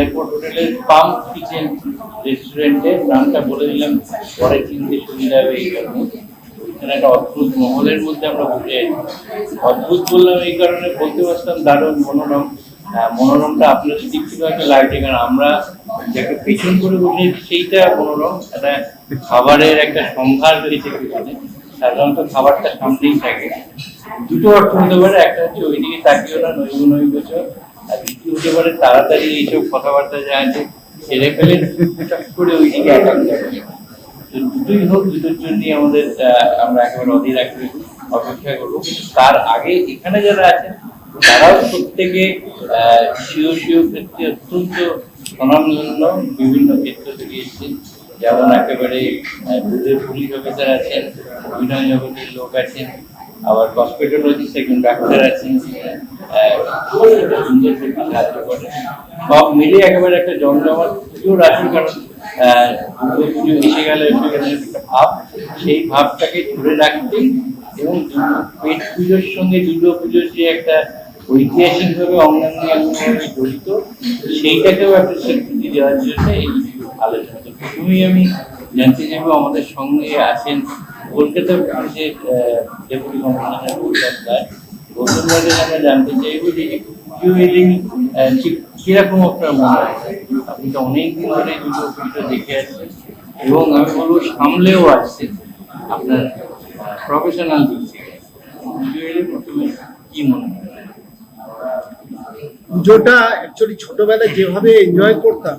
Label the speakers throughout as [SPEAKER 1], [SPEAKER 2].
[SPEAKER 1] Airport হোটেলের পাম kitchen রেস্টুরেন্টের নামটা বলে দিলাম। পরে চিনতে সুবিধা হবে এই কারণে এখানে একটা অদ্ভুত মহলের মধ্যে আমরা বসে অদ্ভুত বললাম এই কারণে বলতে পারতাম দারুণ মনোরম। মনোরমটা আপনাদের দিক থেকে হয়তো লাগছে কারণ আমরা যাকে পেছন করে বসে সেইটা মনোরম। একটা খাবারের একটা সম্ভার রয়েছে পেছনে। সাধারণত খাবারটা সামনেই থাকে। দুটো অর্থ হতে পারে, একটা হচ্ছে ওইদিকে তাকিও না নৈব নৈব দ্বিতীয় হতে তাড়াতাড়ি এইসব কথাবার্তা যা আছে ছেড়ে ফেলে করে অ্যাটাক দুটোই হোক, দুটোর জন্যই আমাদের আমরা একেবারে অধীর রাখবে অপেক্ষা করব। তার আগে এখানে যারা আছেন, তারাও প্রত্যেকে স্বীয় স্বীয় ক্ষেত্রে অত্যন্ত স্বনামধন্য বিভিন্ন ক্ষেত্র থেকে এসেছেন। যেমন একেবারে দুধের পুলিশ অফিসার আছেন, অভিনয় জগতের লোক আছেন আবার হসপিটালজিস্ট একজন ডাক্তার আছেন সব মিলে একেবারে একটা জমজমাট পুজোর আছে কারণ পুজো এসে গেলে একটা ভাব। সেই ভাবটাকে ধরে রাখতে এবং পেট পুজোর সঙ্গে দুর্গা পুজোর যে একটা ঐতিহাসিকভাবে অঙ্গাঙ্গিভাবে জড়িত, সেইটাকেও একটা স্বীকৃতি দেওয়ার জন্য এই আলোচনা প্রথমেই আমি জানতে চাইব, আমাদের সঙ্গে আছেন কলকাতা পুলিশের ডেপুটি কমিশনার গৌতম দাসের আমরা জানতে চাইব যে পুজো এলে ঠিক কীরকম আপনার মনে হয়? আপনি তো অনেকদিন ধরে দুটো পুজো দেখে আসছেন, এবং আমি বলব সামলেও আসছেন আপনার প্রফেশনাল দিক থেকে। পুজো এলে প্রথমে কি মনে হয়?
[SPEAKER 2] পুজোটা অ্যাকচুয়ালি ছোটবেলায় যেভাবে এনজয় করতাম,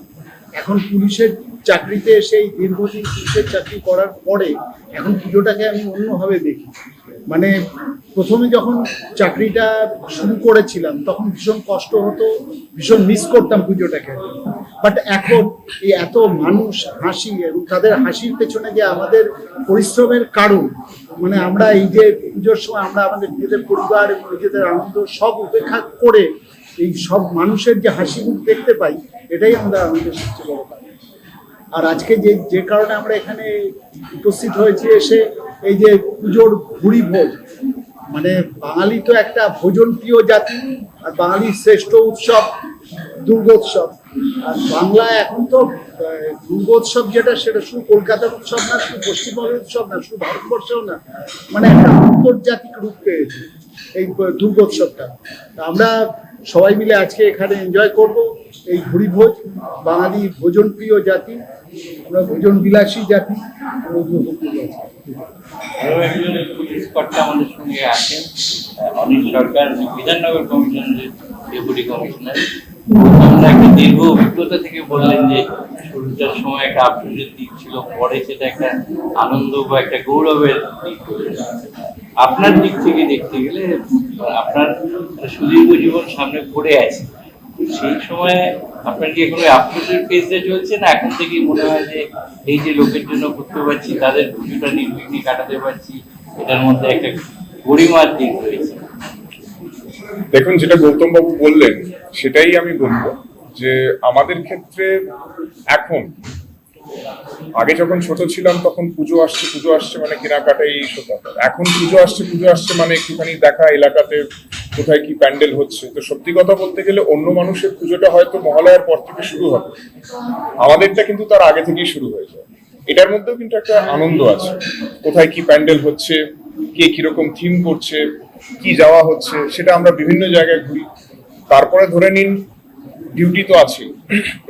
[SPEAKER 2] এখন পুলিশের চাকরিতে সেই দীর্ঘদিন পুলিশের চাকরি করার পরে এখন পুজোটাকে আমি অন্যভাবে দেখি। মানে প্রথমে যখন চাকরিটা শুরু করেছিলাম, তখন ভীষণ কষ্ট হতো, ভীষণ মিস করতাম পুজোটাকে। বাট এখন এই এত মানুষ হাসি এবং তাদের হাসির পেছনে যে আমাদের পরিশ্রমের কারণ মানে আমরা এই যে পুজোর সময় আমরা আমাদের নিজেদের পরিবার এবং নিজেদের আনন্দ সব উপেক্ষা করে এই সব মানুষের যে হাসি মুখ দেখতে পাই, এটাই আমাদের আনন্দের সবচেয়ে বড় কারণ। আর আজকে যে যে কারণে আমরা এখানে উপস্থিত হয়েছি এসে এই যে পুজোর ভুড়ি ভোজ মানে বাঙালি তো একটা ভোজন প্রিয় জাতি, আর বাঙালির শ্রেষ্ঠ উৎসব দুর্গোৎসব। আর বাংলা এখন তো দুর্গোৎসব যেটা, সেটা শুধু কলকাতার উৎসব না, শুধু পশ্চিমবঙ্গের উৎসব না, শুধু ভারতবর্ষেও না মানে একটা আন্তর্জাতিক রূপ পেয়েছে এই দুর্গোৎসবটা। আমরা সবাই মিলে আজকে এখানে এনজয় করব এই ভুড়ি ভোজ, বাঙালি ভোজন প্রিয় জাতি। আমরা ভোজন বিলাসী জাতি
[SPEAKER 1] একজন পুলিশ কর্তা আমাদের সঙ্গে আছেন অনিল সরকার বিধাননগর কমিশনের ডেপুটি কমিশনার। আমরা একটা দীর্ঘ অভিজ্ঞতা থেকে বললেন যে শুরুটার সময় একটা আফসোসের দিক ছিল, পরে সেটা একটা আনন্দ বা একটা গৌরবের দিক আপনার দিক থেকে দেখতে গেলে আপনার সুদীর্ঘ জীবন সামনে পড়ে আছে। সেই সময় আপনার কি এখন আপলোডের আফসোসের চলছে না এখন থেকেই মনে হয় যে এই যে লোকের জন্য করতে পারছি, তাদের পুজোটা নির্বিঘ্নে কাটাতে পারছি, এটার মধ্যে একটা গরিমার দিক রয়েছে।
[SPEAKER 3] দেখুন, যেটা গৌতম বাবু বললেন, সেটাই আমি বলব যে আমাদের ক্ষেত্রে এখন আগে যখন ছোট ছিলাম, তখন পুজো আসছে পুজো আসছে মানে কেনাকাটা এই এখন পুজো আসছে পুজো আসছে মানে একটুখানি দেখা এলাকাতে কোথায় কি প্যান্ডেল হচ্ছে। তো সত্যি কথা বলতে গেলে অন্য মানুষের পুজোটা হয়তো মহালয়ার পর থেকে শুরু হবে। আমাদেরটা কিন্তু তার আগে থেকেই শুরু হয়ে যায়। এটার মধ্যেও কিন্তু একটা আনন্দ আছে। কোথায় কি প্যান্ডেল হচ্ছে, কে কীরকম থিম করছে, কি যাওয়া হচ্ছে, সেটা আমরা বিভিন্ন জায়গায় ঘুরি। তারপরে ধরে নিন ডিউটি তো আছে।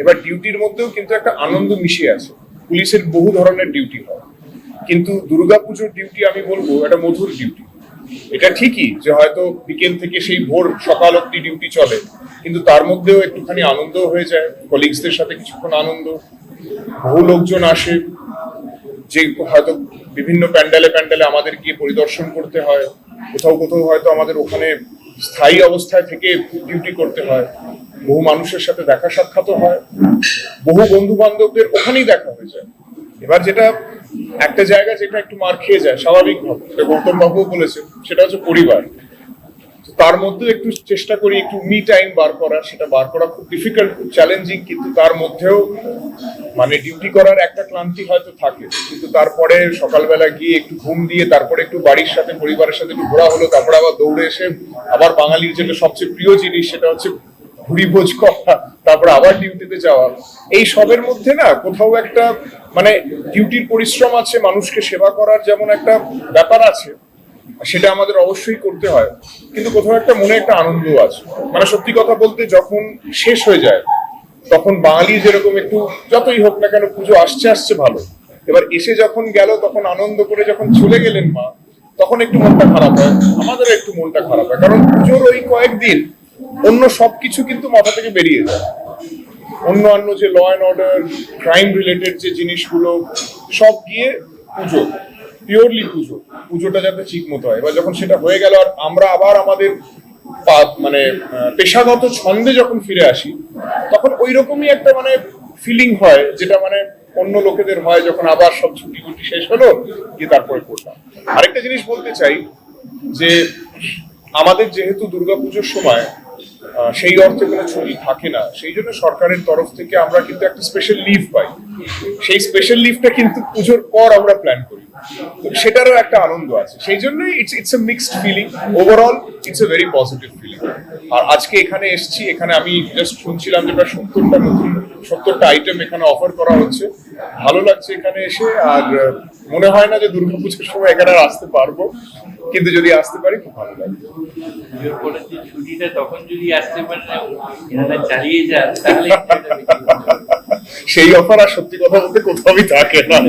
[SPEAKER 3] এবার ডিউটির মধ্যেও কিন্তু একটা আনন্দ মিশে আছে। পুলিশের বহু ধরনের ডিউটি হয়। কিন্তু দুর্গাপুজোর ডিউটি আমি বলব একটা মধুর ডিউটি এটা ঠিকই যে হয়তো বিকেল থেকে সেই ভোর সকাল অব্দি ডিউটি চলে, কিন্তু তার মধ্যেও একটুখানি আনন্দ হয়ে যায়। কলিগসদের সাথে কিছুক্ষণ আনন্দ। বহু লোকজন আসে, যে হয়তো বিভিন্ন প্যান্ডেলে প্যান্ডেলে আমাদের গিয়ে পরিদর্শন করতে হয়। কোথাও কোথাও হয়তো আমাদের ওখানে স্থায়ী অবস্থায় থেকে ডিউটি করতে হয়, বহু মানুষের সাথে দেখা সাক্ষাৎ হয়, বহু বন্ধু বান্ধবদের ওখানেই দেখা হয়ে যায়। এবার যেটা একটা জায়গা যেটা একটু মার খেয়ে যায়, স্বাভাবিকভাবে, সেটা গৌতম বাবুও বলেছেন, সেটা হচ্ছে পরিবার। তার মধ্যে একটু চেষ্টা করি, একটু মি টাইম বার করার, সেটা বার করা খুব ডিফিকাল্ট খুব চ্যালেঞ্জিং কিন্তু তার মধ্যেও মানে ডিউটি করার একটা ক্লান্তি হয়তো থাকে। কিন্তু তারপরে সকালবেলা গিয়ে একটু ঘুম দিয়ে, তারপরে একটু বাড়ির সাথে, পরিবারের সাথে একটু ঘোরা হলো তারপরে আবার দৌড়ে এসে আবার বাঙালির যেটা সবচেয়ে প্রিয় জিনিস, সেটা হচ্ছে ভুড়ি ভোজ করা, তারপরে আবার ডিউটিতে যাওয়া। এই সবের মধ্যে না কোথাও একটা মানে ডিউটির পরিশ্রম আছে, মানুষকে সেবা করার যেমন একটা ব্যাপার আছে সেটা আমাদের অবশ্যই করতে হয়। কিন্তু কোথাও একটা মনে একটা আনন্দ আছে। মানে সত্যি কথা বলতে যখন শেষ হয়ে যায়, তখন বাঙালি যেরকম একটু যতই হোক না কেন পুজো আসছে আসছে ভালো। এবার এসে যখন গেল, তখন আনন্দ করে যখন চলে গেলেন মা, তখন একটু মনটা খারাপ হয়। আমাদের একটু মনটা খারাপ হয়। কারণ পুজোর ওই কয়েকদিন অন্য সবকিছু কিন্তু মাথা থেকে বেরিয়ে যায়। অন্য অন্য যে law and order crime related যে জিনিসগুলো, সব গিয়ে পুজো। পিওরলি পুজো। পুজোটা যাতে ঠিক মতো হয়। এবার যখন সেটা হয়ে গেল আর আমরা আবার আমাদের মানে পেশাগত ছন্দে যখন ফিরে আসি, তখন ওই রকমই একটা মানে ফিলিং হয়, যেটা মানে অন্য লোকেদের হয় যখন আবার সব ছুটি ছুটি শেষ হলো, গিয়ে তারপরে করলাম। আরেকটা জিনিস বলতে চাই, যে আমাদের যেহেতু দুর্গাপুজোর সময় সেই অর্থে কোনো ছুটি থাকে না, সেই জন্য সরকারের তরফ থেকে আমরা কিন্তু একটা স্পেশাল লিভ পাই। সেই স্পেশাল লিভটা কিন্তু পুজোর পর আমরা প্ল্যান করি। সেটারও একটা আনন্দ আছে। সেই জন্যই it's it's a mixed feeling overall it's a very positive feeling আর আজকে এখানে এসেছি এখানে আমি জাস্ট শুনছিলাম যে প্রায় সত্তরটা নতুন সত্তরটা আইটেম এখানে অফার করা হচ্ছে। ভালো লাগছে এখানে এসে আর মনে হয় না যে দুর্গাপুজোর সময় এখানে আসতে পারব। কিন্তু যদি আসতে পারি খুব ভালো লাগবে।
[SPEAKER 1] পুজোর পরে যে ছুটিটা তখন যদি আসতে পারেন চালিয়ে যান তাহলে একটা বেশি ভালো হবে।
[SPEAKER 3] সেই অফার আর সত্যি কথা বলতে কোথাওই থাকে না।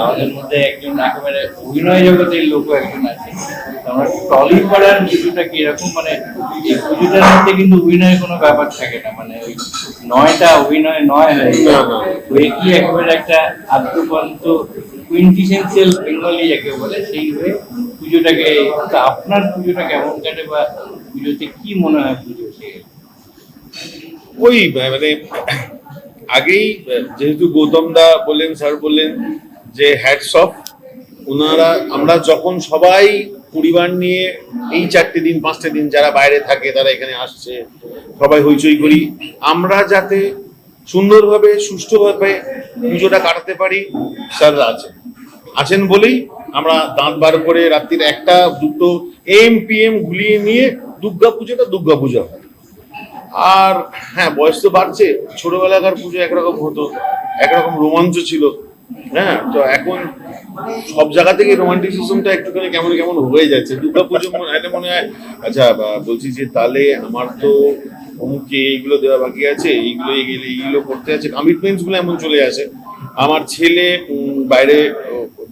[SPEAKER 1] আমাদের মধ্যে একজন একেবারে অভিনয় জগতের লোক একজন আছে আমরা টলি করার কিছুটা কীরকম মানে এই মধ্যে কিন্তু অভিনয়ের কোনো ব্যাপার থাকে না মানে ওই নয়টা অভিনয় নয় হয়ে। হয়ে কি একেবারে একটা আদ্যপন্ত কুইন্টিসেন্সিয়াল বেঙ্গলি যাকে বলে, সেই হয়ে পুজোটাকে আপনার পুজোটা কেমন কাটে বা পুজোতে কি মনে হয় পুজো সে
[SPEAKER 4] ওই মানে আগেই যেহেতু গৌতম দা বললেন, স্যার বললেন যে হ্যাটস অফ ওনারা আমরা যখন সবাই পরিবার নিয়ে এই চারটে দিন, পাঁচটা দিন যারা বাইরে থাকে, তারা এখানে আসছে, সবাই হইচই করি, আমরা যাতে সুন্দরভাবে, সুষ্ঠুভাবে পুজোটা কাটাতে পারি, স্যাররা আছেন। আছেন বলেই আমরা দাঁত বার করে রাত্রির একটা, দুটো এম পি এম গুলিয়ে নিয়ে দুর্গা পুজোটা দুর্গা পুজো হয়। আর হ্যাঁ বয়স তো বাড়ছে। ছোটবেলাকার পুজো একরকম হতো, একরকম রোমাঞ্চ ছিল। হ্যাঁ তো এখন সব জায়গা থেকে রোমান্টিসিজমটা একটুখানি কেমন কেমন হয়ে যাচ্ছে। দুর্গা পুজো মনে মনে হয় আচ্ছা বলছি যে তাহলে আমার তো অমুকে এইগুলো দেওয়া বাকি আছে, এইগুলো এইগুলো এইগুলো করতে আছে। কমিটমেন্টসগুলো এমন চলে আসে। আমার ছেলে বাইরে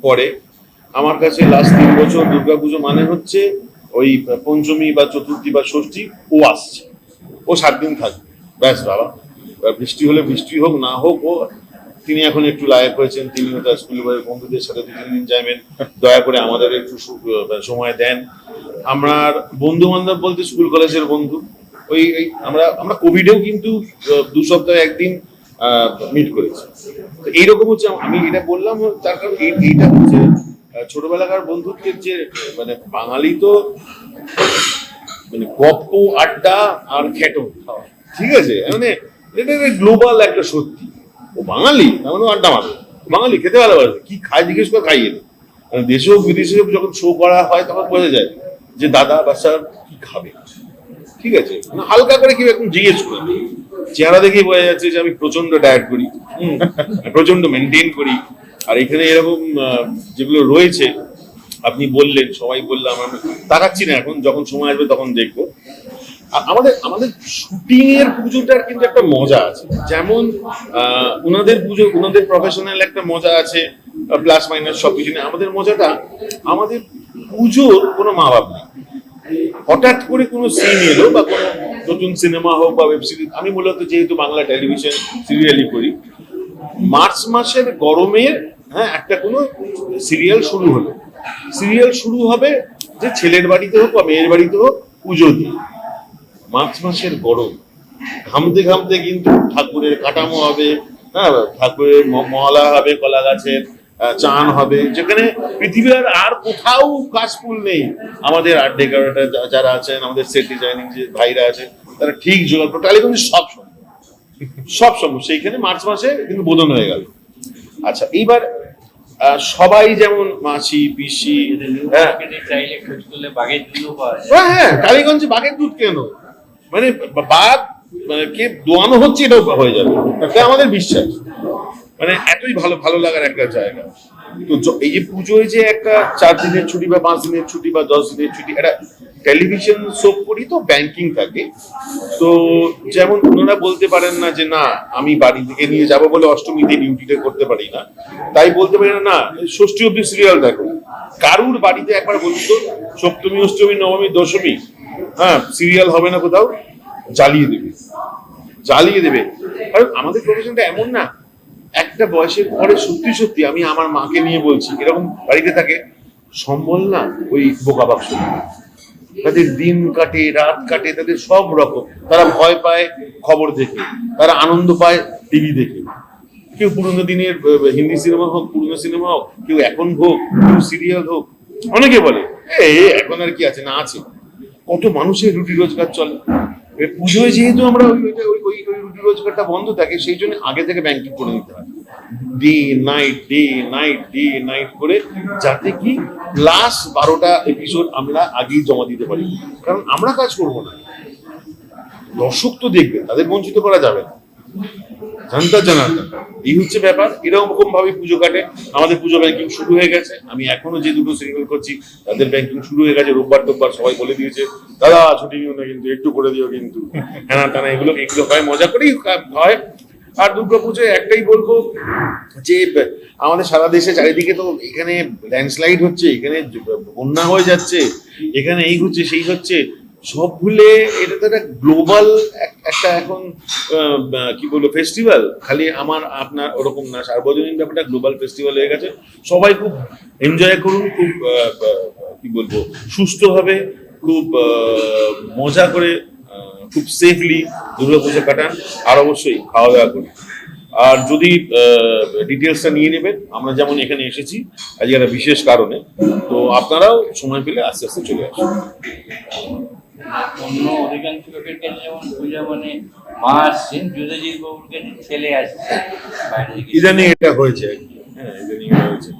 [SPEAKER 4] পড়ে। আমার কাছে লাস্ট তিন বছর দুর্গাপুজো মানে হচ্ছে ওই পঞ্চমী বা চতুর্থী বা ষষ্ঠী ও আসছে। ও সাত দিন থাকবে। ব্যাস বাবা। বৃষ্টি হলে বৃষ্টি হোক, না হোক, ও তিনি এখন একটু লায়ক হয়েছেন, তিনি তার স্কুল বন্ধুদের সাথে দু তিন দিন যাবেন দয়া করে আমাদের একটু সময় দেন। আমরা বন্ধু বান্ধব বলতে স্কুল কলেজের বন্ধু। ওই আমরা আমরা কোভিডেও কিন্তু দু সপ্তাহে একদিন মিট করেছি। তো এইরকম হচ্ছে, আমি এটা বললাম, তার কারণ এই- এইটা হচ্ছে ছোটবেলাকার বন্ধুত্বের যে মানে বাঙালি তো মানে গপ্প আড্ডা আর খেটো। ঠিক আছে? মানে এটা গ্লোবাল একটা সত্যি। ও বাঙালি, তার মানে আড্ডা মারবে। বাঙালি খেতে ভালোবাসে কি খায় জিজ্ঞেস করে, খাইয়ে দেয় মানে দেশে হোক, বিদেশে হোক, যখন শো করা হয়, তখন বোঝা যায় যে দাদা বা স্যার কি খাবে। ঠিক আছে? মানে হালকা করে কেউ এখন জিজ্ঞেস করে চেহারা দেখেই বোঝা যাচ্ছে যে আমি প্রচণ্ড ডায়েট করি। প্রচণ্ড মেনটেন করি। আর এখানে এরকম যেগুলো রয়েছে আপনি বললেন, সবাই বললাম আমি তাকাচ্ছি না এখন, যখন সময় আসবে তখন দেখব। আমাদের আমাদের শুটিং এর পুজোটার কিন্তু একটা মজা আছে। যেমন ওনাদের পুজো ওনাদের প্রফেশনাল একটা মজা আছে প্লাস মাইনাস সব কিছু আমাদের মজাটা, আমাদের পুজোর কোনো মা বাপ নেই। হঠাৎ করে কোনো সিন এলো বা কোনো নতুন সিনেমা হোক বা ওয়েব সিরিজ আমি মূলত যেহেতু বাংলা টেলিভিশন সিরিয়ালই করি, মার্চ মাসের গরমে হ্যাঁ একটা কোনো সিরিয়াল শুরু হলো। সিরিয়াল শুরু হবে যে ছেলের বাড়িতে হোক বা মেয়ের বাড়িতে হোক পুজো দিয়ে মার্চ মাসের গরম। ঘামতে ঘামতে কিন্তু ঠাকুরের কাটামো হবে হ্যাঁ ঠাকুরের ম- মহালা হবে, কলা গাছের চান হবে। যেখানে পৃথিবীর আর কোথাও কাজ ফুল নেই। আমাদের আর্ট ডেকোরেটর যারা আছেন, আমাদের সেট ডিজাইনিং যে ভাইরা আছে তারা ঠিক জোগাড় করে টালিগঞ্জে সব সম্ভব। সব সম্ভব। সেইখানে মার্চ মাসে কিন্তু বোধন হয়ে গেল। আচ্ছা এইবার সবাই যেমন মাছি, পিসি হ্যাঁ। হ্যাঁ হ্যাঁ কালীগঞ্জে বাঘের দুধ কেন? মানে বাঘ মানে কে দোয়ানো হচ্ছে এটাও হয়ে যাবে। আমাদের বিশ্বাস। মানে এতই ভালো ভালো লাগার একটা জায়গা। তো এই যে পুজোয় যে একটা চার দিনের ছুটি বা পাঁচ দিনের ছুটি বা দশ দিনের ছুটি, একটা টেলিভিশন শো করি তো ব্যাংকিং থাকে। তো যেমন ওনারা বলতে পারেন না যে, না, আমি বাড়ি থেকে নিয়ে যাব বলে অষ্টমীতে ডিউটিটা করতে পারি না। তাই বলতে পারি না না ষষ্ঠী অব্দি সিরিয়াল দেখো। কারুর বাড়িতে একবার বলুন তো, সপ্তমী, অষ্টমী, নবমী, দশমী হ্যাঁ সিরিয়াল হবে না কোথাও, জ্বালিয়ে দেবে। জ্বালিয়ে দেবে। কারণ আমাদের প্রফেশনটা এমন না একটা বয়সের পরে সত্যি সত্যি আমি আমার মাকে নিয়ে বলছি, এরকম বাড়িতে থাকে, সম্বল না ওই বোকা বাক্স তাদের দিন কাটে, রাত কাটে, তাদের সব রকম। তারা ভয় পায় খবর দেখে, তারা আনন্দ পায় টিভি দেখে। কেউ পুরোনো দিনের হিন্দি সিনেমা হোক, পুরোনো সিনেমা হোক, কেউ এখন হোক, কেউ সিরিয়াল হোক, অনেকে বলে, এ, এখন আর কি আছে, না আছে। কত মানুষের রুটি রোজগার চলে। পুজোয় যেহেতু আমরা রুটি রোজগারটা বন্ধ থাকে, সেই জন্য আগে থেকে ব্যাংকিং করে নিতে হয়। Day night day night day night করে যাতে কি লাস্ট বারোটা এপিসোড আমরা আগেই জমা দিতে পারি। কারণ আমরা কাজ করব না। দর্শক তো দেখবে, তাদের বঞ্চিত করা যাবে না। জানতা জানাতা এই হচ্ছে ব্যাপার। এরকম ভাবে পুজো কাটে। আমাদের পুজো ব্যাংকিং শুরু হয়ে গেছে। আমি এখনও যে দুটো সিরিয়াল করছি, তাদের ব্যাংকিং শুরু হয়ে গেছে। রোববার টোববার সবাই বলে দিয়েছে, দাদা, ছুটি নিও না কিন্তু, একটু করে দিও কিন্তু। হ্যাঁ টানা এগুলো এগুলো হয়, মজা করেই হয়। আর দুর্গা পুজোয় একটাই বলব যে, আমাদের সারা দেশে চারিদিকে তো এখানে ল্যান্ডস্লাইড হচ্ছে, এখানে বন্যা হয়ে যাচ্ছে, এখানে এই হচ্ছে, সেই হচ্ছে। সব ভুলে এটা তো একটা গ্লোবাল একটা এখন কি বলব ফেস্টিভ্যাল খালি আমার, আপনার ওরকম না, সার্বজনীন ব্যাপারটা গ্লোবাল ফেস্টিভ্যাল হয়ে গেছে। সবাই খুব এনজয় করুন, খুব কি বলব, সুস্থভাবে, খুব মজা করে খুব সেফলি দুর্গাপূজা কাটান। আর অবশ্যই খাওয়া দাওয়া করুন। আর যদি ডিটেলসটা নিয়ে নেবেন, আমরা যেমন এখানে এসেছি, আজকে একটা বিশেষ কারণে, তো আপনারাও সময় পেলে আস্তে আস্তে চলে আসুন।
[SPEAKER 1] অন্য অধিকাংশ লোকের কাছে যেমন পূজা মানে মা আসছেন যুদ্ধজিৎ বাবুর কাছে ছেলে আসছে। বাইরে
[SPEAKER 4] ইদানিং এটা হয়েছে। আর হ্যাঁ ইদানিং এটা হয়েছে।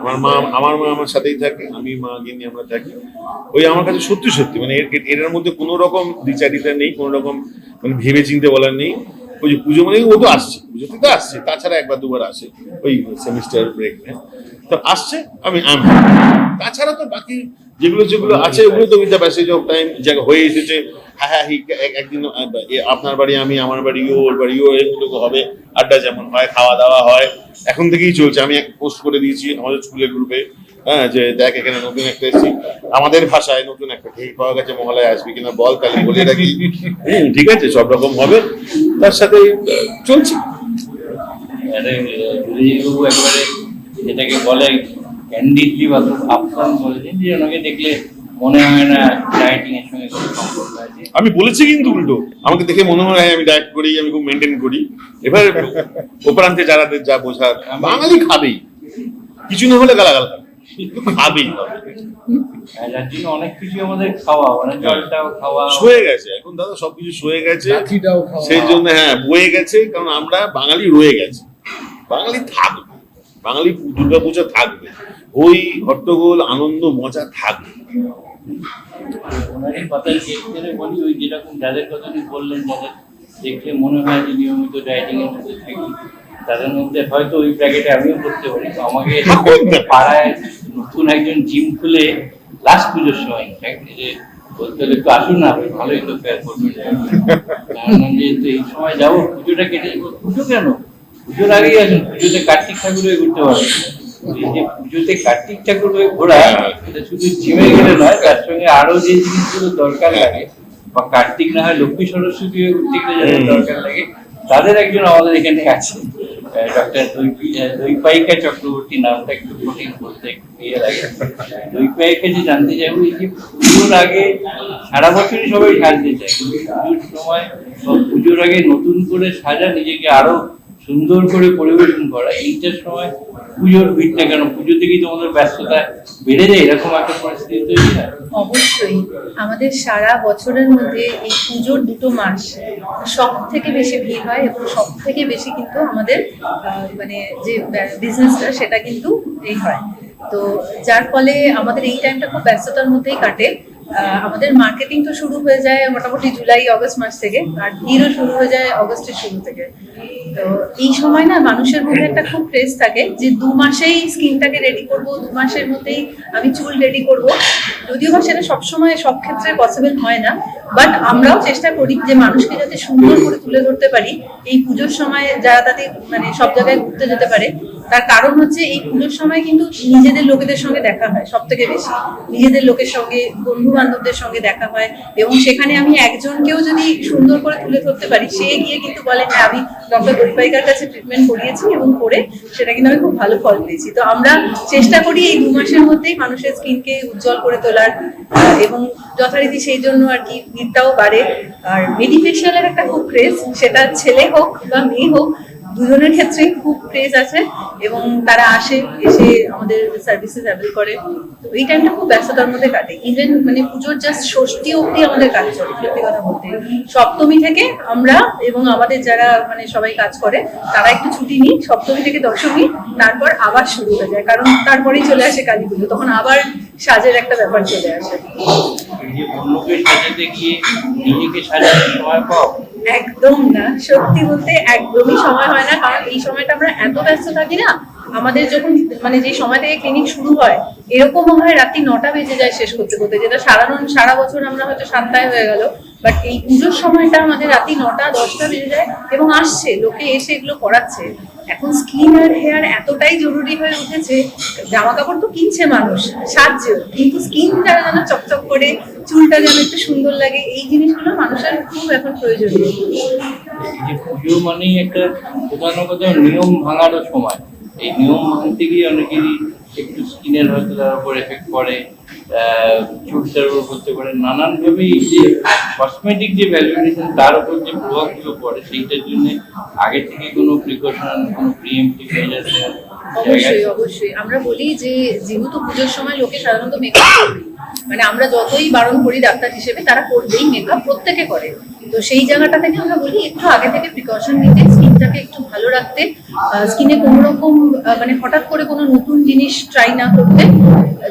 [SPEAKER 4] আমার মা আমার মা আমার সাথেই থাকে আমি মা গিয়ে আমরা থাকি। ওই আমার কাছে সত্যি সত্যি মানে এর এটার মধ্যে কোনো রকম দ্বিচারিতা নেই কোনো রকম মানে ভেবে চিন্তে বলার নেই। ওই যে পুজো মানে ও তো আসছে পুজোতে তো আসছে তাছাড়া একবার দুবার আসে ওই সেমিস্টার ব্রেক তো আসছে আমি আমি। তাছাড়া তো বাকি যেগুলো যেগুলো আছে ওগুলো তো with the passage of time জায়গা হয়ে এসেছে হ্যাঁ হ্যাঁ হি- একদিন আপনার বাড়ি আমি আমার বাড়ি ও ওর বাড়ি ও এগুলো তো হবে আড্ডা যেমন হয় খাওয়া দাওয়া হয় এখন থেকেই চলছে। আমি এক পোস্ট করে দিয়েছি আমাদের স্কুলের গ্রুপে হ্যাঁ যে দেখ এখানে নতুন একটা এসেছি। আমাদের ভাষায় নতুন একটা ঠিক পাওয়া গেছে মহালয় আসবি কিনা বল তাহলে বলে রাখি হুম, ঠিক আছে সব রকম হবে। তার সাথে চলছে।
[SPEAKER 1] আরে যুদ্ধজিৎ একবারে যেটাকে বলে ক্যান্ডিডলি বা খুব আপফ্রন্ট বলেছেন যে ওনাকে দেখলে মনে হয় না ডায়েটিং এর সঙ্গে সম্পর্ক আছে।
[SPEAKER 4] আমি বলেছি কিন্তু উল্টো। আমাকে দেখে মনে হয় আমি ডায়েট করি আমি খুব মেনটেন করি। এবার ওপরান্তে যারা যা বোঝার বাঙালি খাবেই। কিছু না হলে গালাগাল খাবে। খাবেই।
[SPEAKER 1] যার জন্য অনেক কিছু আমাদের খাওয়া মানে জলটাও খাওয়া।
[SPEAKER 4] সয়ে গেছে। এখন দাদা সবকিছু সয়ে গেছে। সেই জন্য হ্যাঁ বয়ে গেছে কারণ আমরা বাঙালি রয়ে গেছে। বাঙালি থাকবে। বাঙালি দুর্গা পূজা থাকবে। ওই হট্টগোল আনন্দ মজা থাকবে।
[SPEAKER 1] যাদের কথা বললেন যাদের দেখলে মনে হয় যে নিয়মিত ডায়েটিং এর মধ্যে থাকি তাদের মধ্যে হয়তো ওই ব্র্যাকেটে আমিও করতে পারি। তো আমাকে পাড়ায় নতুন একজন জিম খুলে লাস্ট পুজোর সময় যে বলতে হলে একটু আসুন না ভালোই তো ফেয়ার করবেন যে এই সময় যাব পুজোটা কেটে যাব। পুজো কেন? পুজোর আগেই আসুন পুজোতে কার্তিক ঠাকুর ঘুরতে পারবেন। যে পুজোতে কার্তিক ঠাকুর হয়ে। ঘোরা এটা শুধু জিমে গেলে নয় তার সঙ্গে আরও যে জিনিসগুলো দরকার লাগে বা কার্তিক না হয় লক্ষ্মী সরস্বতী হয়ে যাদের দরকার লাগে তাদের একজন আমাদের এখানে আছে ডক্টর চক্রবর্তী নামটা একটু কঠিন বলতে একটু ইয়ে লাগে। দৈপাইকা যে জানতে চাইব এই যে পুজোর আগে সারা বছরই সবাই সাজতে চায়? কিন্তু পুজোর সময় বা পুজোর আগে নতুন করে সাজা নিজেকে আরও সুন্দর করে পরিবেশন করা, এইটার সময় পুজোর ভিড়টা কেন? পুজো থেকেই তোমাদের ব্যস্ততা বেড়ে যায়, এরকম একটা পরিস্থিতি তৈরি হয়।
[SPEAKER 5] অবশ্যই। আমাদের সারা বছরের মধ্যে এই পুজোর দুটো মাস সব থেকে বেশি ভিড় হয় এবং সব থেকে বেশি কিন্তু আমাদের মানে যে বিজনেসটা সেটা কিন্তু এই হয়। তো যার ফলে আমাদের এই টাইমটা খুব ব্যস্ততার মধ্যেই কাটে। আমাদের মার্কেটিং তো শুরু হয়ে যায় মোটামুটি জুলাই আগস্ট মাস থেকে, আর ভিড়ও শুরু হয়ে যায় অগস্টের শুরু থেকে। তো এই সময় না মানুষের মধ্যে একটা খুব ক্রেজ থাকে যে দু মাসেই স্কিনটাকে রেডি করব, দু মাসের মধ্যেই আমি চুল রেডি করব। যদিও বা সেটা সবসময় সব ক্ষেত্রে পসিবল হয় না বাট আমরাও চেষ্টা করি যে মানুষকে যাতে সুন্দর করে তুলে ধরতে পারি। এই পুজোর সময় যারা তাতে মানে সব জায়গায় ঘুরতে যেতে পারে তার কারণ হচ্ছে এই পুজোর সময় কিন্তু নিজেদের লোকেদের সঙ্গে দেখা হয় সব থেকে বেশি। নিজেদের লোকের সঙ্গে বন্ধু বান্ধবদের সঙ্গে দেখা হয় এবং সেখানে আমি একজনকেও যদি সুন্দর করে তুলে ধরতে পারি, সে গিয়ে কিন্তু বলে হ্যাঁ আমি ডক্টর পরিপাইকার কাছে ট্রিটমেন্ট করিয়েছি এবং করে সেটা কিন্তু আমি খুব ভালো ফল পেয়েছি। তো আমরা চেষ্টা করি এই দু মাসের মধ্যেই মানুষের স্কিনকে উজ্জ্বল করে তোলার এবং যথারীতি সেই জন্য আর কি ভিড়টাও বাড়ে। আর মেডিফেশিয়ালের একটা খুব ক্রেজ সেটা ছেলে হোক বা মেয়ে হোক দুজনের ক্ষেত্রেই খুব ক্রেজ আছে এবং তারা আসে, এসে আমাদের সার্ভিসেস অ্যাভেল করে। তো এই টাইমটা খুব ব্যস্ততার মধ্যে কাটে। ইভেন মানে পুজোর জাস্ট ষষ্ঠী অবধি আমাদের কাজ চলে, সত্যি কথা বলতে। সপ্তমী থেকে আমরা এবং আমাদের যারা মানে সবাই কাজ করে, তারা একটু ছুটি নিই, সপ্তমী থেকে দশমী, তারপর আবার শুরু হয়ে যায়। কারণ তারপরেই চলে আসে কালী পুজো তখন আবার সাজের একটা ব্যাপার চলে আসে।
[SPEAKER 1] অন্যকে সাজাতে গিয়ে নিজেকে সাজানোর সময় পাও?
[SPEAKER 5] একদম না। সত্যি বলতে একদমই সময় হয় না, কারণ এই সময়টা আমরা এত ব্যস্ত থাকি না, আমাদের যখন মানে যে সময় থেকে ক্লিনিক শুরু হয় এরকম হয় রাত্রি নটা বেজে যায় শেষ করতে করতে, যেটা সারা সারা বছর আমরা হয়তো সাতটায় হয়ে গেল। বাট এই পুজোর সময়টা আমাদের রাত্রি নটা, দশটা বেজে যায় এবং আসছে, লোকে এসে এগুলো করাচ্ছে। এখন স্কিন আর হেয়ার এতটাই জরুরি হয়ে উঠেছে জামা কাপড় তো কিনছে মানুষ, সাজছে। কিন্তু স্কিনটা যেন চকচক করে, চুলটা যেন একটু সুন্দর লাগে, এই জিনিসগুলো মানুষের খুব এখন প্রয়োজনীয়।
[SPEAKER 1] পুজো মানেই একটা কোথাও নিয়ম ভাঙারও সময়। এই নিয়ম ভাঙতে গিয়ে অনেকেরই একটু স্কিনের হয়তো তার উপর এফেক্ট পড়ে চুলটার উপর করতে পারে। নানানভাবে এই যে কসমেটিক যে ভ্যালুয়েশন তার উপর যে প্রভাবগুলো পড়ে, সেইটার জন্য আগে থেকে কোনো প্রিকশন কোনো প্রিএমটিভ মেজার
[SPEAKER 5] অবশ্যই অবশ্যই। আমরা বলি যে যেহেতু পুজোর সময় লোকে সাধারণত মেকআপ মানে আমরা যতই বারণ করি ডাক্তার হিসেবে তারা করবেই মেকআপ প্রত্যেকে করে। তো সেই জায়গাটা থেকে আমরা বলি একটু আগে থেকে প্রিকশন নিতে স্কিনটাকে একটু ভালো রাখতে স্কিনে কোনো রকম আহ, মানে হঠাৎ করে কোনো নতুন জিনিস ট্রাই না করতে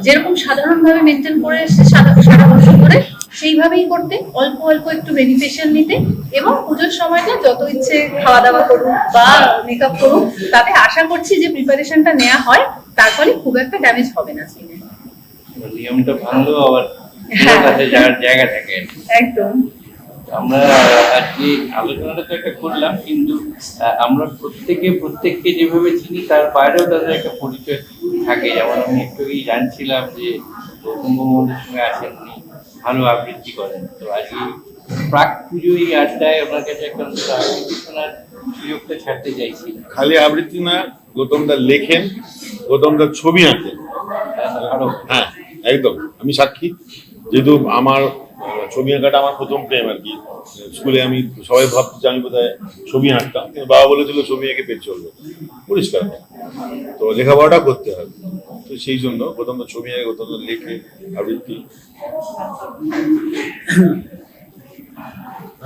[SPEAKER 5] যেরকম সাধারণভাবে মেনটেন করে সারা বছর ধরে সেইভাবেই করতে অল্প অল্প একটু বেনিফিশিয়াল নিতে এবং পুজোর সময়টা যত ইচ্ছে খাওয়া দাওয়া করুন বা মেকআপ করুন তাতে আশা করছি যে প্রিপারেশনটা নেওয়া হয় তার ফলে খুব একটা ড্যামেজ হবে না স্কিনে
[SPEAKER 1] নিয়মটা ভাঙলেও আবার
[SPEAKER 5] হ্যাঁ।
[SPEAKER 1] জায়গা থাকে।
[SPEAKER 5] একদম।
[SPEAKER 1] আমরা আজকে আলোচনাটা তো একটা করলাম কিন্তু আমরা প্রত্যেকে প্রত্যেককে যেভাবে চিনি তার বাইরেও তাদের একটা পরিচয় থাকে। যেমন আমি একটু জানছিলাম যে গৌতম সঙ্গে আছেন ভালো আবৃত্তি করেন? তো আজকে প্রাক পুজো এই আড্ডায় আপনার কাছে একটা আবৃত্তি শোনার সুযোগটা ছাড়তে চাইছি।
[SPEAKER 4] খালি আবৃত্তি না গৌতম দা লেখেন গৌতম দা ছবি আঁকেন। হ্যাঁ একদম। আমি সাক্ষী। যেহেতু আমার ছবি আঁকাটা আমার প্রথম প্রেম আর কি। স্কুলে আমি সবাই ভাবতো আমি বোধহয় ছবি আঁকতাম বাবা বলেছিল ছবি এঁকে পেট চলবে। পরিষ্কার। তো লেখাপড়াটা করতে হবে। তো সেই জন্য প্রথম তো ছবি আঁকে, প্রথম লেখে, আবৃত্তি।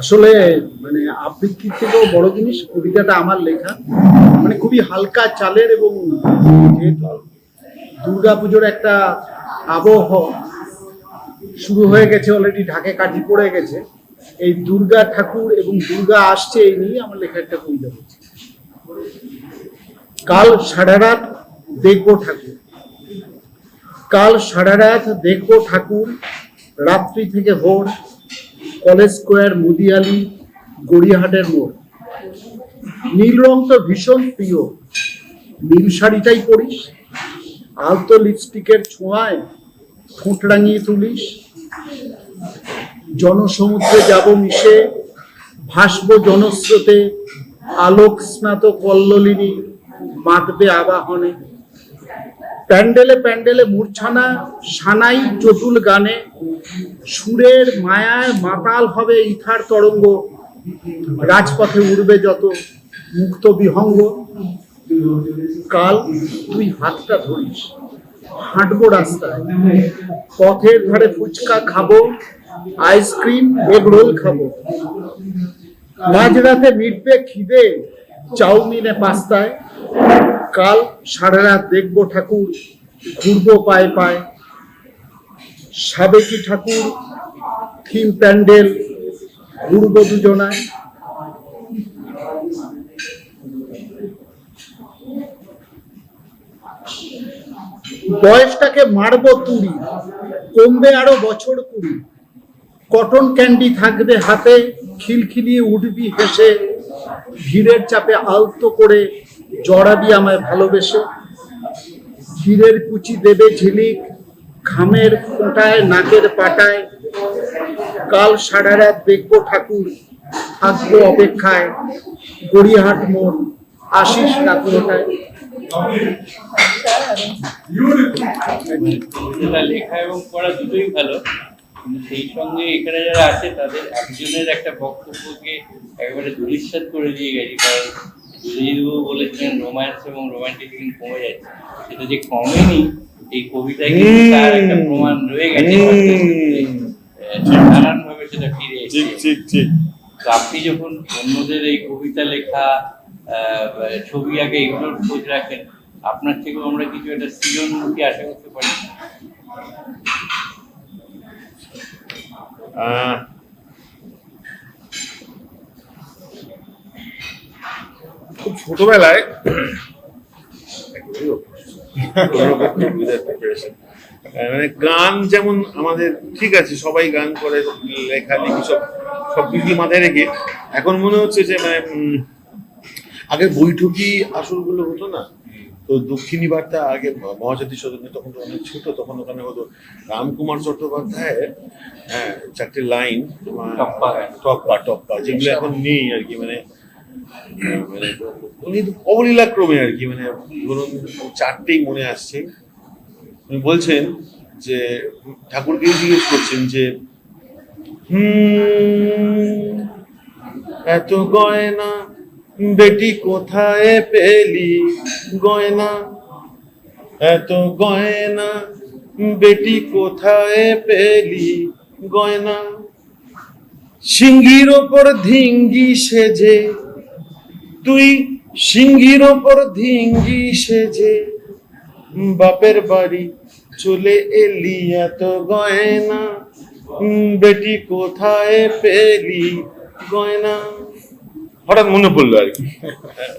[SPEAKER 2] আসলে মানে আবৃত্তির থেকেও বড় জিনিস কবিতাটা আমার লেখা। মানে খুবই হালকা চালের এবং যেহেতু দুর্গাপুজোর একটা আবহ শুরু হয়ে গেছে অলরেডি ঢাকে কাঠি পড়ে গেছে। এই দুর্গা ঠাকুর এবং দুর্গা আসছে এই নিয়ে আমার লেখা একটা কবিতা বলছি কাল সারা রাত দেখব ঠাকুর। কাল সারা রাত দেখব ঠাকুর, রাত্রি থেকে ভোর, কলেজ স্কোয়ার, মুদিয়ালি, গড়িয়াহাটের মোড়। নীল রং তো ভীষণ প্রিয়। নীল শাড়িটাই পরিস। আলতো লিপস্টিকের ছোঁয়ায় ঠোঁট রাঙিয়ে তুলিস। জনসমুদ্রে যাব মিশে, ভাসব জনস্রোতে, আলোক স্নাত কল্লোলিনী মাতবে আবাহনে। প্যান্ডেলে প্যান্ডেলে মূর্ছানা, সানাই চতুল গানে, সুরের মায়ায় মাতাল হবে ইথার তরঙ্গ, রাজপথে উড়বে যত মুক্ত বিহঙ্গ। কাল তুই হাতটা ধরিস। হাঁটবো রাস্তায়। পথের ধারে ফুচকা খাব, আইসক্রিম, এগ রোল খাব। মাঝরাতে মিটবে খিদে চাউমিনে পাস্তায়। কাল সারা রাত দেখব ঠাকুর, ঘুরবো পায়ে পায়ে। সাবেকি ঠাকুর, থিম প্যান্ডেল, ঘুরবো দুজনায়। বয়সটাকে মারব তুড়ি কমবে আরও বছর কুড়ি। কটন ক্যান্ডি থাকবে হাতে, খিলখিলিয়ে উঠবি হেসে, ভিড়ের চাপে আলতো করে জড়াবি আমায় ভালোবেসে। ক্ষীরের কুচি দেবে ঝিলিক, ঘামের ফোঁটায় নাকের পাটায়। কাল সারা রাত দেখব ঠাকুর, থাকব অপেক্ষায়। গড়িয়াহাট মোড়, আশিস
[SPEAKER 1] এটা লেখা এবং পড়া দুটোই ভালো। কিন্তু সেই সঙ্গে এখানে যারা আছে তাদের একজনের একটা বক্তব্যকে একেবারে করে দিয়ে গেছি কারণ বলেছিলেন রোম্যান্স এবং রোমান্টিসিজম কমে যাচ্ছে। সেটা যে কমেনি এই কবিতায় কিন্তু তার একটা প্রমাণ রয়ে গেছে। নানান ভাবে সেটা ফিরে এসেছে।
[SPEAKER 4] ঠিক ঠিক।
[SPEAKER 1] তো আপনি যখন অন্যদের এই কবিতা লেখা ছবি আঁকে এগুলোর খোঁজ রাখেন। আপনার থেকেও আমরা কিছু একটা সৃজনমুখী আশা করতে পারি।
[SPEAKER 4] খুব ছোটবেলায় মানে গান যেমন আমাদের ঠিক আছে, সবাই গান করে লেখালেখি সব সবকিছু মাথায় রেখে। এখন মনে হচ্ছে যে মানে আগে বৈঠকি আসরগুলো হতো না তো দক্ষিণী বার্তা আগে মহাজাতি সদনে তখন তো অনেক ছোট তখন ওখানে হতো রামকুমার চট্টোপাধ্যায়ের হ্যাঁ চারটে লাইন
[SPEAKER 1] টপ্পা।
[SPEAKER 4] টপ্পা যেগুলো এখন নেই আর কি মানে মানে উনি অবলীলাক্রমে আর কি মানে ধরুন চারটেই মনে আসছে উনি বলছেন যে ঠাকুরকে জিজ্ঞেস করছেন যে হুম এত গয়না বেটি কোথায় পেলি গয়না? এত গয়না। বেটি কোথায় পেলি গয়না? সিঙ্গির ওপর ধিঙ্গি সেজে, তুই সিঙ্গির ওপর ধিঙ্গি সেজে, বাপের বাড়ি চলে এলি এত গয়না। বেটি কোথায় পেলি গয়না? হঠাৎ মনে পড়ল আর কি।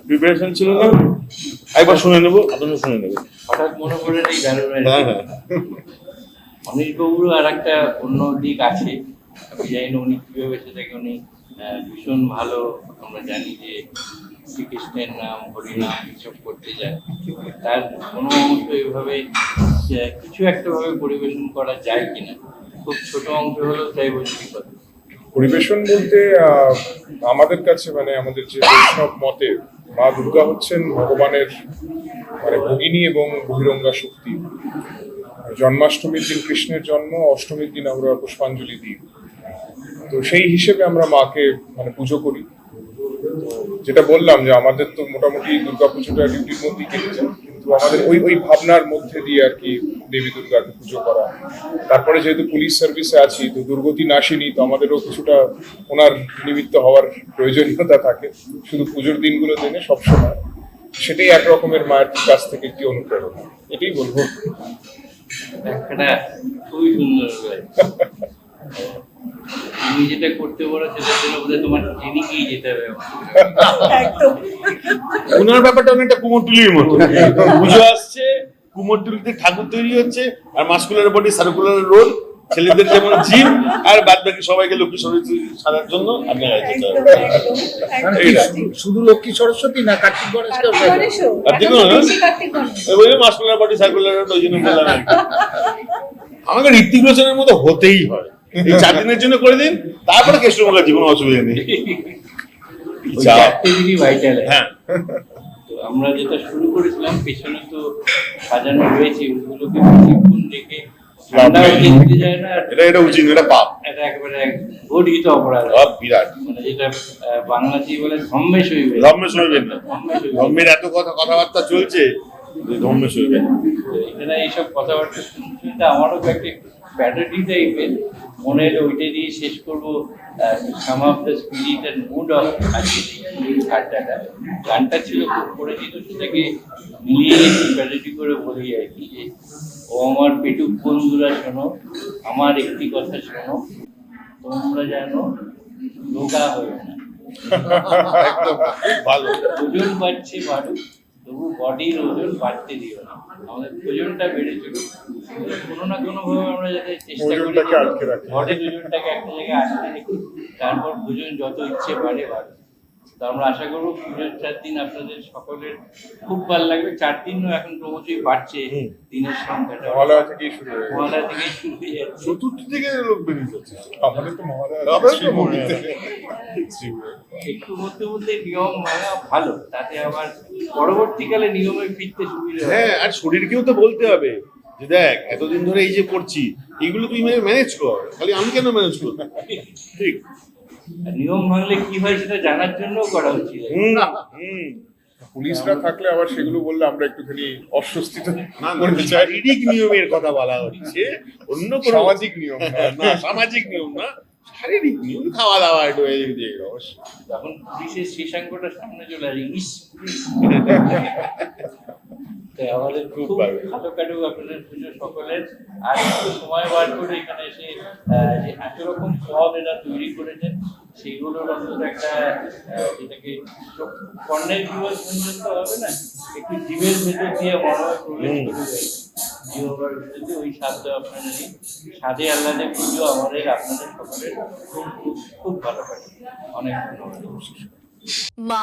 [SPEAKER 4] প্রিপারেশন ছিল না? একবার শুনে নেব আপনারা শুনে নেব।
[SPEAKER 1] হঠাৎ মনে পড়ে এই দারুণ
[SPEAKER 4] হ্যাঁ হ্যাঁ।
[SPEAKER 1] অনিশ বাবুরও আর একটা অন্য দিক আছে। আমি জানি না উনি কীভাবে সেটাকে উনি ভীষণ ভালো। আমরা জানি যে শ্রীকৃষ্ণের নাম হরিনাম এসব করতে যায়। তার কোনো অংশ এভাবে কিছু একটা ভাবে পরিবেশন করা যায় কিনা। খুব ছোট অংশ হলেও তাই বলছি কথা।
[SPEAKER 3] পরিবেশন বলতে আমাদের কাছে মানে আমাদের যে বৈষ্ণব মতে, মা দুর্গা হচ্ছেন ভগবানের মানে ভগিনী এবং বহিরঙ্গা শক্তি। জন্মাষ্টমীর দিন কৃষ্ণের জন্ম, অষ্টমীর দিন আমরা পুষ্পাঞ্জলি দিই। তো সেই হিসেবে আমরা মাকে মানে পুজো করি। যেটা বললাম যে আমাদের তো মোটামুটি দুর্গা পুজোটা ডিউটির মধ্যেই কেটে যায়। কিন্তু আমাদের ওই ওই ভাবনার মধ্যে দিয়ে আর কি দেবী দুর্গাকে পুজো করা। তারপরে যেহেতু পুলিশ সার্ভিসে আছি, তো দুর্গতি নাসিনি তো আমাদেরও কিছুটা ওনার নিমিত্ত হওয়ার প্রয়োজনীয়তা থাকে। শুধু পুজোর দিনগুলো দিনে সবসময় সেটাই একরকমের মায়ের কাছ থেকে একটি অনুপ্রেরণা। এটাই বলব।
[SPEAKER 1] খুবই সুন্দর তুমি যেটা করতে পারো সেটার জন্য বোধহয় তোমার যেতে হবে
[SPEAKER 5] একদম।
[SPEAKER 4] ওনার ব্যাপারটা অনেকটা কুমোরটুলির মতো। পুজো আসছে কুমোরটুলিতে ঠাকুর তৈরি হচ্ছে আর মাস্কুলার বডি সার্কুলার রোড ছেলেদের যেমন জিম আর বাদ বাকি সবাইকে লক্ষ্মী সরস্বতী সাজার জন্য আপনারা যেতে হবে।
[SPEAKER 2] মানে কি
[SPEAKER 4] এইটা।
[SPEAKER 2] শুধু- লক্ষ্মী সরস্বতী না কার্তিক গণেশকে
[SPEAKER 5] কার্তিক গণেশ?
[SPEAKER 4] ওই মাস্কুলার বডি সার্কুলার ওই জন্য বললাম আমাকে ঋত্বিক রোশনের মতো হতেই হয়। এই চার দিনের জন্য করে দিন তারপরে কেষ্ট মুখার্জি কোনো অসুবিধা নেই। হ্যাঁ।
[SPEAKER 1] আমরা যেটা শুরু করেছিলাম পেছনে তো সাজানো রয়েছে ওগুলোকে বেশিক্ষণ রেখে
[SPEAKER 4] এটা এটা উচিত এটা পাপ।
[SPEAKER 1] এটা একেবারে অপরাধ।
[SPEAKER 4] বিরাট।
[SPEAKER 1] মানে যেটা বাংলাতেই বলে হইবে
[SPEAKER 4] ধর্মেশ না ধর্মের এত কথা কথাবার্তা চলছে যে ধর্মেশ।
[SPEAKER 1] এখানে এইসব কথাবার্তা শুনতে আমারও একটা ব্যাটারি টাইপের। মনের ওইটা দিয়ে শেষ করব some of the spirit and mood of আজকে এই গানটা ছিল খুব পরিচিত সেটাকে মিলিয়ে ব্যাটারি করে বলি আর কি যে ও আমার পেটুক বন্ধুরা শোনো আমার একটি কথা শোনো তোমরা যেন রোগা হয়ে না।
[SPEAKER 4] একদম ভালো।
[SPEAKER 1] ওজন বাড়ছে বাড়ুক তবু বডির ওজন বাড়তে দিও না। আমাদের ওজনটা বেড়ে চলুক। কোনো না কোনোভাবে আমরা যাতে চেষ্টা করি বডির ওজনটাকে একটা জায়গায় আসতে রেখে তারপর ওজন যত ইচ্ছে বাড়ে বাড়ে তো আমরা আশা করব পুজোর চার দিন আপনাদের সকলের খুব ভালো লাগবে। চার দিনও এখন ক্রমশই বাড়ছে দিনের সংখ্যাটা।
[SPEAKER 3] মহালয়া থেকেই শুরু হয়ে
[SPEAKER 1] মহালয়া থেকেই শুরু হয়ে যাচ্ছে।
[SPEAKER 4] চতুর্থ থেকে লোক বেরিয়ে যাচ্ছে।
[SPEAKER 3] আমাদের তো মহালয়া
[SPEAKER 4] আমাদের তো
[SPEAKER 3] শ্রীভূমি
[SPEAKER 4] মহালয়া।
[SPEAKER 3] থেকে।
[SPEAKER 1] একটু মধ্যে মধ্যে নিয়ম মানা ভালো তাতে আবার পরবর্তীকালে নিয়মে ফিরতে সুবিধা হ্যাঁ।
[SPEAKER 4] আর শরীরকেও তো বলতে হবে যে দেখ এতদিন ধরে এই যে করছি এগুলো তুই ম্যানেজ কর। খালি আমি কেন ম্যানেজ করব? ঠিক।
[SPEAKER 1] নিয়ম ভাঙলে কি হয় সেটা জানার জন্য করা উচিত।
[SPEAKER 3] পুলিশরা থাকলে আবার সেগুলো বললে আমরা একটুখানি অস্বস্তিতে চাই।
[SPEAKER 4] শারীরিক নিয়মের কথা বলা হচ্ছে অন্য কোনো
[SPEAKER 3] সামাজিক নিয়ম। না।
[SPEAKER 4] সামাজিক নিয়ম না শারীরিক নিয়ম খাওয়া দাওয়া একটু
[SPEAKER 1] তখন পুলিশের শেষাঙ্গটা সামনে চলে আসে তাই আমাদের
[SPEAKER 4] খুব ভালো।
[SPEAKER 1] কাটুক আপনাদের পুজো সকলের। আর একটু সময় বার করে এখানে এসে যে এত রকম ফল এরা তৈরি করেছেন সেইগুলোর অন্তত একটা আহ, যেটাকে কর্ণের বিবাদ পর্যন্ত হবে না একটু জীবের ভেতর দিয়ে মনোয় প্রবেশ করে যায় জীববার ভিতরে ওই স্বাদ আপনারা নিন স্বাদে আল্লাদের পুজো আমাদের আপনাদের সকলের খুব খুব খুব ভালো কাটে অনেক ধন্যবাদ।
[SPEAKER 6] Ma,